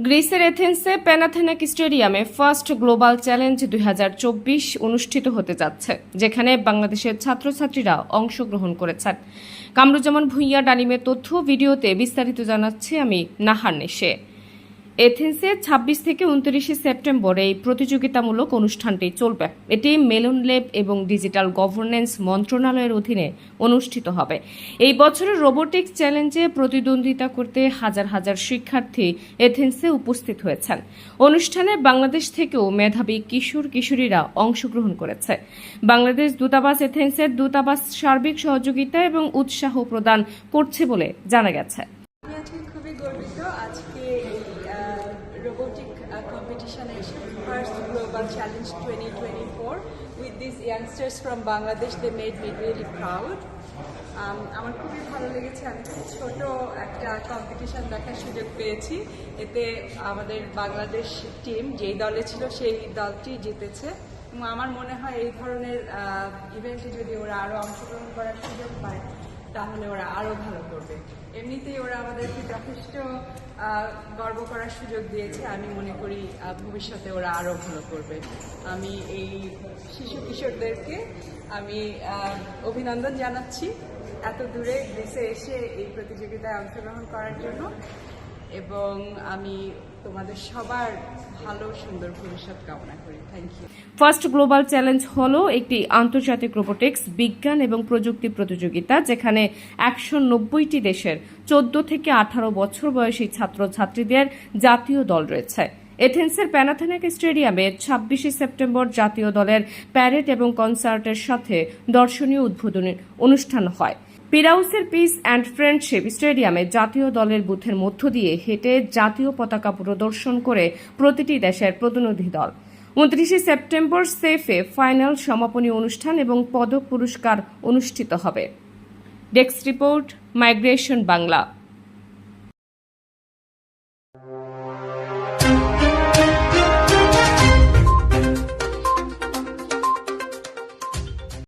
গ্রিসের এথেন্সে প্যানাথেনাক স্টেডিয়ামে first global challenge দুই হাজার চব্বিশ অনুষ্ঠিত হতে যাচ্ছে, যেখানে বাংলাদেশের ছাত্রছাত্রীরা অংশগ্রহণ করেছেন। কামরুজ্জামান ভূঁইয়া, ডালিমের তথ্য, ভিডিওতে বিস্তারিত জানাচ্ছে আমি নাহার নেশে। এথেন্সে ২৬ থেকে উনত্রিশে সেপ্টেম্বর এই প্রতিযোগিতামূলক অনুষ্ঠানটি চলবে। এটি মেলন লেব এবং ডিজিটাল গভর্নেন্স মন্ত্রণালয়ের অধীনে অনুষ্ঠিত হবে। এই বছরের রোবোটিক্স চ্যালেঞ্জে প্রতিদ্বন্দ্বিতা করতে হাজার হাজার শিক্ষার্থী এথেন্সে উপস্থিত হয়েছেন। অনুষ্ঠানে বাংলাদেশ থেকেও মেধাবী কিশোর কিশোরীরা অংশগ্রহণ করেছে। বাংলাদেশ দূতাবাস এথেন্সের দূতাবাস সার্বিক সহযোগিতা এবং উৎসাহ প্রদান করছে বলে জানা গেছে। আজকে এসে first global challenge twenty twenty four with this youngsters from Bangladesh they made me really proud আমার খুবই ভালো লেগেছে। আমি খুব ছোট একটা কম্পিটিশন দেখার সুযোগ পেয়েছি। এতে আমাদের বাংলাদেশ টিম যেই দলে ছিল, সেই দলটি জিতেছে। আমার মনে হয় এই ধরনের ইভেন্টে যদি ওরা আরও অংশগ্রহণ করার সুযোগ পায় তাহলে ওরা আরও ভালো করবে। এমনিতেই ওরা আমাদেরকে যথেষ্ট গর্ব করার সুযোগ দিয়েছে। আমি মনে করি ভবিষ্যতে ওরা আরও ভালো করবে। আমি এই শিশু কিশোরদেরকে আমি অভিনন্দন জানাচ্ছি এত দূরে দেশে এসে এই প্রতিযোগিতায় অংশগ্রহণ করার জন্য। এবং আমি তোমাদের সবার ভালো, সুন্দর ভবিষ্যৎ কামনা করি। Thank you first global challenge হল একটি আন্তর্জাতিক রোবোটিক্স, বিজ্ঞান এবং প্রযুক্তি প্রতিযোগিতা, যেখানে একশো নব্বইটি দেশের চোদ্দ থেকে আঠারো বছর বয়সী ছাত্রছাত্রীদের জাতীয় দল রয়েছে। এথেন্সের প্যানাথেনাক স্টেডিয়ামে ছাব্বিশে সেপ্টেম্বর জাতীয় দলের প্যারেড এবং কনসার্টের সাথে দর্শনীয় উদ্বোধনী অনুষ্ঠান হয়। পিরাউসের পিস অ্যান্ড ফ্রেন্ডশিপ স্টেডিয়ামে জাতীয় দলের বুথের মধ্য দিয়ে হেঁটে জাতীয় পতাকা প্রদর্শন করে প্রতিটি দেশের প্রতিনিধি দল। উনত্রিশে সেপ্টেম্বর সেফে ফাইনাল সমাপনী অনুষ্ঠান এবং পদক পুরস্কার অনুষ্ঠিত হবে। Desk report, migration Bangla.